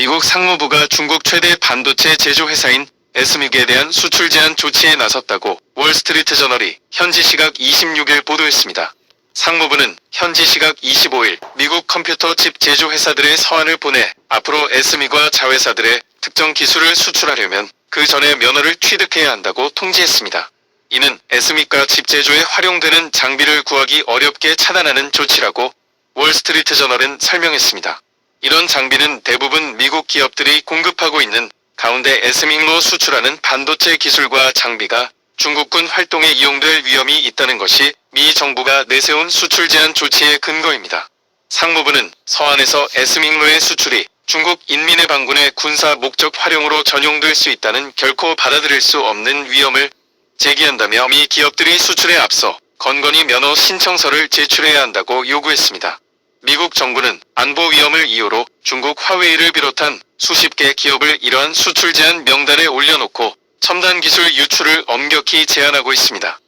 미국 상무부가 중국 최대 반도체 제조 회사인 에스믹에 대한 수출 제한 조치에 나섰다고 월스트리트 저널이 현지 시각 26일 보도했습니다. 상무부는 현지 시각 25일 미국 컴퓨터 칩 제조 회사들의 서한을 보내 앞으로 에스믹과 자회사들의 특정 기술을 수출하려면 그 전에 면허를 취득해야 한다고 통지했습니다. 이는 에스믹과 칩 제조에 활용되는 장비를 구하기 어렵게 차단하는 조치라고 월스트리트 저널은 설명했습니다. 이런 장비는 대부분 미국 기업들이 공급하고 있는 가운데 에스믹로 수출하는 반도체 기술과 장비가 중국군 활동에 이용될 위험이 있다는 것이 미 정부가 내세운 수출 제한 조치의 근거입니다. 상무부는 서한에서 에스믹로의 수출이 중국 인민의 반군의 군사 목적 활용으로 전용될 수 있다는 결코 받아들일 수 없는 위험을 제기한다며 미 기업들이 수출에 앞서 건건히 면허 신청서를 제출해야 한다고 요구했습니다. 미국 정부는 안보 위험을 이유로 중국 화웨이를 비롯한 수십 개 기업을 이러한 수출 제한 명단에 올려놓고 첨단 기술 유출을 엄격히 제한하고 있습니다.